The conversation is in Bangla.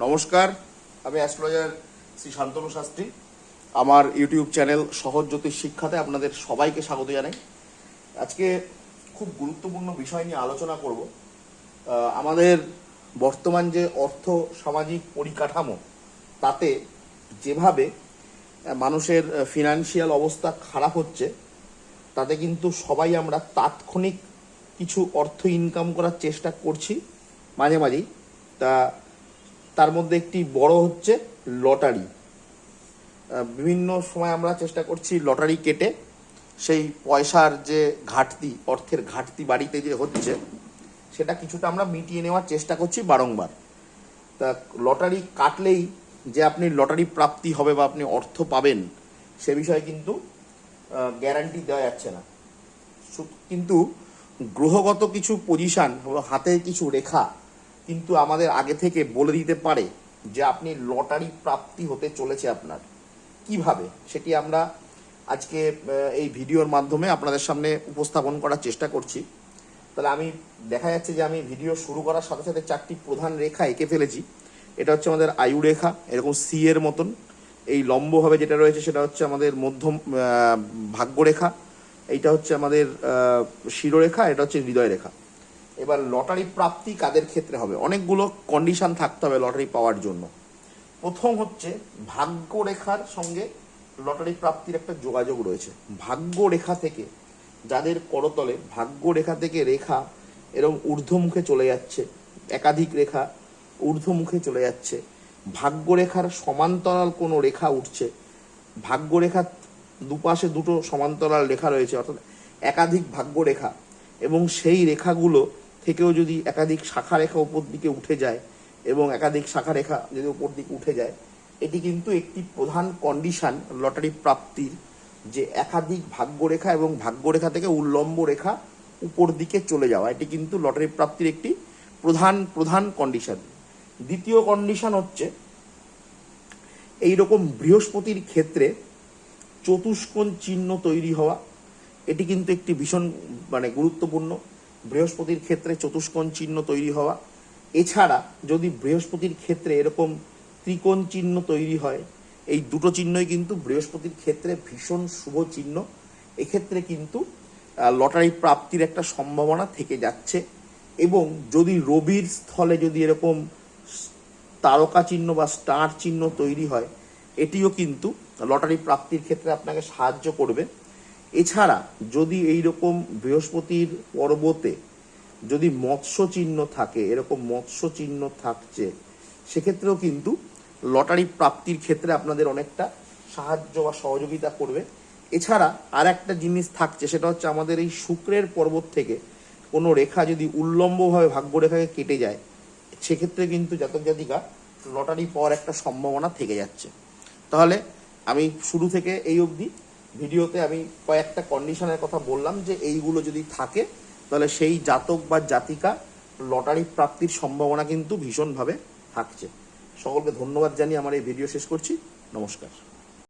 নমস্কার, আমি অ্যাস্ট্রোলজার শ্রী শান্তনু শাস্ত্রী। আমার ইউটিউব চ্যানেল সহজ জ্যোতিষ শিক্ষাতে আপনাদের সবাইকে স্বাগত জানাই। আজকে খুব গুরুত্বপূর্ণ বিষয় নিয়ে আলোচনা করব। আমাদের বর্তমান যে অর্থ সামাজিক পরিকাঠামো, তাতে যেভাবে মানুষের ফিনান্সিয়াল অবস্থা খারাপ হচ্ছে, তাতে কিন্তু সবাই আমরা তাৎক্ষণিক কিছু অর্থ ইনকাম করার চেষ্টা করছি মাঝে মাঝেই। তা তার মধ্যে একটি বড় হচ্ছে লটারি। বিভিন্ন সময় আমরা চেষ্টা করছি লটারি কেটে সেই পয়সার যে ঘাটতি, অর্থের ঘাটতি বাড়িতে যে হচ্ছে, সেটা কিছুটা আমরা মিটিয়ে নেওয়ার চেষ্টা করছি বারংবার। তা লটারি কাটলেই যে আপনি লটারি প্রাপ্তি হবে বা আপনি অর্থ পাবেন, সে বিষয়ে কিন্তু গ্যারান্টি দেওয়া যাচ্ছে না। কিন্তু গ্রহগত কিছু পজিশন হাতে কিছু রেখা কিন্তু আমাদের আগে থেকে বলে দিতে পারে যে আপনি লটারি প্রাপ্তি হতে চলেছে আপনার। কীভাবে? সেটি আমরা আজকে এই ভিডিওর মাধ্যমে আপনাদের সামনে উপস্থাপন করার চেষ্টা করছি। তাহলে আমি, দেখা যাচ্ছে যে আমি ভিডিও শুরু করার সাথে সাথে চারটি প্রধান রেখা এঁকে ফেলেছি। এটা হচ্ছে আমাদের আয়ু রেখা, এরকম সি এর মতন। এই লম্বভাবে যেটা রয়েছে সেটা হচ্ছে আমাদের মধ্যম ভাগ্যরেখা এইটা হচ্ছে আমাদের শিরোরেখা, এটা হচ্ছে হৃদয় রেখা। এবার লটারি প্রাপ্তি কাদের ক্ষেত্রে হবে? অনেকগুলো কন্ডিশন থাকতে হবে লটারি পাওয়ার জন্য। প্রথম হচ্ছে ভাগ্য রেখার সঙ্গে লটারি প্রাপ্তির একটা যোগাযোগ রয়েছে। ভাগ্য রেখা থেকে যাদের করতলে ভাগ্য রেখা থেকে রেখা এরকম ঊর্ধ্বমুখে চলে যাচ্ছে, একাধিক রেখা ঊর্ধ্বমুখে চলে যাচ্ছে ভাগ্য রেখার সমান্তরাল কোনো রেখা উঠছে ভাগ্য রেখার দুপাশে দুটো সমান্তরাল রেখা রয়েছে, অর্থাৎ একাধিক ভাগ্য রেখা এবং সেই রেখাগুলো থেকেও যদি একাধিক শাখা রেখা উপর দিকে উঠে যায় এবং একাধিক শাখা রেখা যদি উপর দিকে উঠে যায়, এটি কিন্তু একটি প্রধান কন্ডিশন লটারি প্রাপ্তির যে একাধিক ভাগ্যরেখা এবং ভাগ্যরেখা থেকে উল্লম্ব রেখা উপর দিকে চলে যাওয়া। এটি কিন্তু লটারি প্রাপ্তির একটি প্রধান প্রধান কন্ডিশন দ্বিতীয় কন্ডিশন হচ্ছে এই রকম বৃহস্পতির ক্ষেত্রে চতুষ্কোণ চিহ্ন তৈরি হওয়া। এটি কিন্তু একটি ভীষণ মানে গুরুত্বপূর্ণ। বৃহস্পতির ক্ষেত্রে চতুষ্কোণ চিহ্ন তৈরি হওয়া। এছাড়া যদি বৃহস্পতির ক্ষেত্রে এরকম ত্রিকোণ চিহ্ন তৈরি হয়, এই দুটো চিহ্নই কিন্তু বৃহস্পতির ক্ষেত্রে ভীষণ শুভ চিহ্ন। এক্ষেত্রে কিন্তু লটারি প্রাপ্তির একটা সম্ভাবনা থেকে যাচ্ছে। এবং যদি রবির স্থলে যদি এরকম তারকা চিহ্ন বা স্টার চিহ্ন তৈরি হয়, এটিও কিন্তু লটারি প্রাপ্তির ক্ষেত্রে আপনাকে সাহায্য করবে। এছাড়া যদি এই রকম বৃহস্পতির পর্বতে যদি মৎস্য চিহ্ন থাকে, এরকম মৎস্য চিহ্ন থাকছে, সেক্ষেত্রেও কিন্তু লটারি প্রাপ্তির ক্ষেত্রে আপনাদের অনেকটা সাহায্য বা সহযোগিতা করবে। এছাড়া আর একটা জিনিস থাকছে, সেটা হচ্ছে আমাদের এই শুক্রের পর্বত থেকে কোনো রেখা যদি উল্লম্বভাবে ভাগ্যরেখাকে কেটে যায়, সেক্ষেত্রে কিন্তু জাতক জাতিকা লটারি পাওয়ার একটা সম্ভাবনা থেকে যাচ্ছে। তাহলে আমি শুরু থেকে এই অবধি ভিডিওতে আমি কয়েকটা কন্ডিশনের কথা বললাম যে এইগুলো যদি থাকে, তাহলে সেই জাতক বা জাতিকা লটারি প্রাপ্তির সম্ভাবনা কিন্তু ভীষণভাবে থাকছে। সকলকে ধন্যবাদ জানিয়ে আমার এই ভিডিও শেষ করছি। নমস্কার।